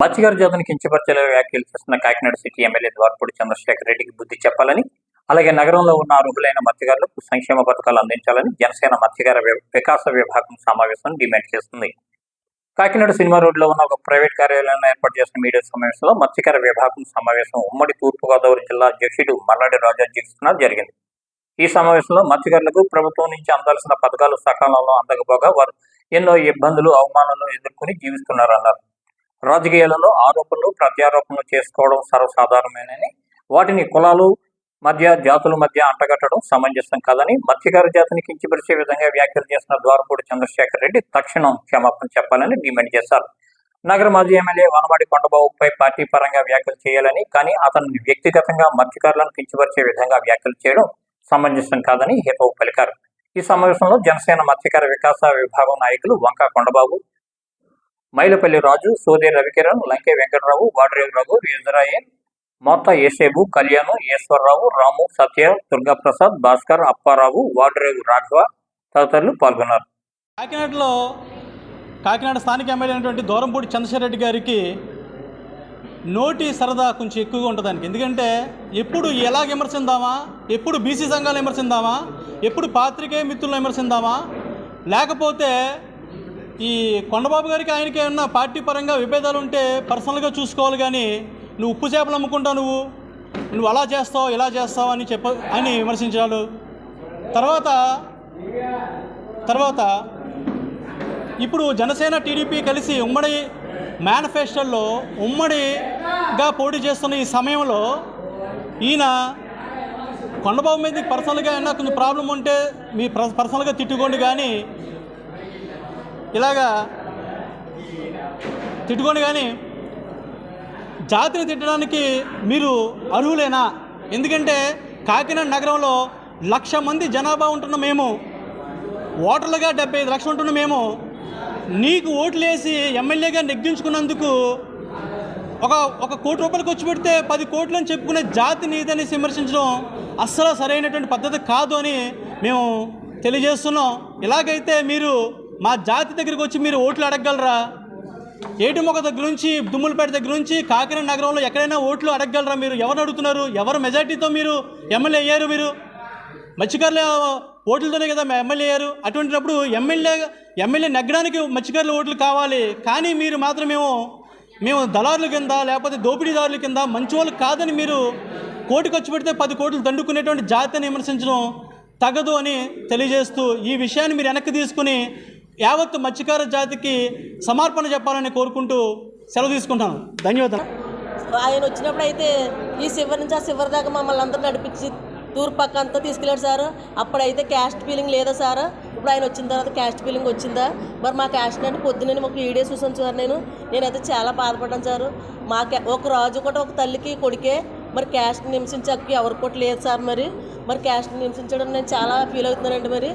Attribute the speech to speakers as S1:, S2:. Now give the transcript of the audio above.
S1: మత్స్యగారి జాతిని కించపరిచేలా వ్యాఖ్యలు చేస్తున్న కాకినాడ సిటీ ఎమ్మెల్యే ద్వారపూడి చంద్రశేఖర్ రెడ్డికి బుద్ధి చెప్పాలని అలాగే నగరంలో ఉన్న అర్హులైన మత్స్యగారులకు సంక్షేమ పథకాలు అందించాలని జనసేన మత్స్యగార వికాస విభాగం సమావేశం డిమాండ్ చేస్తుంది. కాకినాడ సినిమా రోడ్లో ఉన్న ఒక ప్రైవేట్ కార్యాలయంలో ఏర్పాటు చేసిన మీడియా సమావేశంలో మత్స్యకార విభాగం సమావేశం ఉమ్మడి తూర్పుగోదావరి జిల్లా అధ్యక్షుడు మల్లాడి రాజు అధ్యక్షున జరిగింది. ఈ సమావేశంలో మత్స్యకారులకు ప్రభుత్వం నుంచి అందాల్సిన పథకాలు సకాలంలో అందకపోగా వారు ఎన్నో ఇబ్బందులు అవమానాలను ఎదుర్కొని జీవిస్తున్నారన్నారు. రాజకీయాలలో ఆరోపణలు ప్రత్యారోపణలు చేసుకోవడం సర్వసాధారణమేనని వాటిని కులాలు మధ్య జాతుల మధ్య అంటగట్టడం సమంజసం కాదని మత్స్యకార జాతిని కించపరిచే విధంగా వ్యాఖ్యలు చేసిన ద్వారపూడి చంద్రశేఖర్ రెడ్డి తక్షణం క్షమాపణ చెప్పాలని డిమాండ్ చేశారు. నగర మాజీ ఎమ్మెల్యే వనమాడి కొండబాబుపై పార్టీ పరంగా వ్యాఖ్యలు చేయాలని కానీ అతనిని వ్యక్తిగతంగా మత్స్యకారులను కించపరిచే విధంగా వ్యాఖ్యలు చేయడం సమంజసం కాదని హితవు పలికారు. ఈ సమావేశంలో జనసేన మత్స్యకార వికాస విభాగం నాయకులు వంకా కొండబాబు మైలపల్లి రాజు సోదే రవికిరణ్ లంకే వెంకటరావు వాడరేవు రఘు ఇజ్రాయేల్ మోత ఏసేబు కళ్యాణ్ ఈశ్వరరావు రాము సత్య దుర్గాప్రసాద్ భాస్కర్ అప్పారావు వాడరేవు రాఘవ తదితరులు పాల్గొన్నారు.
S2: కాకినాడలో కాకినాడ స్థానిక ఎమ్మెల్యే అయినటువంటి దూరంపూడి చంద్రశేఖర్ రెడ్డి గారికి నోటి సరదా కొంచెం ఎక్కువగా ఉంటుంది దానికి. ఎందుకంటే ఎప్పుడు ఎలా విమర్శిందామా ఎప్పుడు బీసీ సంఘాలు విమర్శిందామా ఎప్పుడు పాత్రికేయ మిత్రులను విమర్శిందామా లేకపోతే ఈ కొండబాబు గారికి ఆయనకి ఏమన్నా పార్టీ పరంగా విభేదాలు ఉంటే పర్సనల్గా చూసుకోవాలి కానీ నువ్వు ఉప్పు చేపలు అమ్ముకుంటావు నువ్వు. నువ్వు అలా చేస్తావు ఇలా చేస్తావు అని చెప్ప అని విమర్శించాడు. తర్వాత తర్వాత ఇప్పుడు జనసేన టీడీపీ కలిసి ఉమ్మడి మేనిఫెస్టోల్లో ఉమ్మడిగా పోటీ చేస్తున్న ఈ సమయంలో ఈయన కొండబాబు మీద పర్సనల్గా ఏమన్నా కొంచెం ప్రాబ్లం ఉంటే మీ పర్సనల్గా తిట్టుకోండి కానీ ఇలాగా తిట్టుకోండి కానీ జాతిని తిట్టడానికి మీరు అర్హులేనా? ఎందుకంటే కాకినాడ నగరంలో లక్ష మంది జనాభా ఉంటున్న మేము ఓటర్లుగా డెబ్బై ఐదు లక్షలు ఉంటున్న మేము నీకు ఓట్లు వేసి ఎమ్మెల్యేగా నెగ్గించుకున్నందుకు ఒక ఒక కోటి రూపాయలు ఖర్చు పెడితే పది కోట్లు అని చెప్పుకునే జాతి నీదని విమర్శించడం అస్సలు సరైనటువంటి పద్ధతి కాదు అని మేము తెలియజేస్తున్నాం. ఇలాగైతే మీరు మా జాతి దగ్గరికి వచ్చి మీరు ఓట్లు అడగగలరా? ఏటిమొక దగ్గర నుంచి దుమ్ములపేట దగ్గర నుంచి కాకినాడ నగరంలో ఎక్కడైనా ఓట్లు అడగగలరా మీరు? ఎవరు అడుగుతున్నారు? ఎవరు మెజార్టీతో మీరు ఎమ్మెల్యే అయ్యారు మీరు? మత్స్యకారుల ఓట్లతోనే కదా ఎమ్మెల్యే అయ్యారు. అటువంటిప్పుడు ఎమ్మెల్యే ఎమ్మెల్యే నెగ్గడానికి మత్స్యకారుల ఓట్లు కావాలి. కానీ మీరు మాత్రం మేము మేము దళారుల కింద లేకపోతే దోపిడీదారుల కింద మంచి వాళ్ళు కాదని మీరు కోటి ఖర్చు పెడితే పది కోట్లు దండుకునేటువంటి జాతిని విమర్శించడం తగదు అని తెలియజేస్తూ ఈ విషయాన్ని మీరు వెనక్కి తీసుకుని యావత్ మత్స్యకార జాతికి సమర్పణ చెప్పాలని కోరుకుంటూ సెలవు తీసుకుంటాను. ధన్యవాదాలు.
S3: ఆయన వచ్చినప్పుడు అయితే ఈ శివరి నుంచి ఆ శివరి దాకా మమ్మల్ని అందరూ నడిపించి తూర్పు పక్క అంతా తీసుకెళ్ళాడు సార్. అప్పుడైతే క్యాస్ట్ ఫీలింగ్ లేదా సార్? ఇప్పుడు ఆయన వచ్చిన తర్వాత క్యాస్ట్ ఫీలింగ్ వచ్చిందా? మరి మా క్యాస్ట్ అంటే పొద్దున్న ఒక వీడియో చూసాను సార్ నేను. నేనైతే చాలా బాధపడ్డాను సార్. మా ఒక రాజు కూడా ఒక తల్లికి కొడుకే మరి క్యాస్ట్ హింసించే హక్కు ఎవరికి కూడా లేదు సార్ మరి. మరి క్యాస్ట్ నిమిషించడం నేను చాలా ఫీల్ అవుతున్నానండి మరి.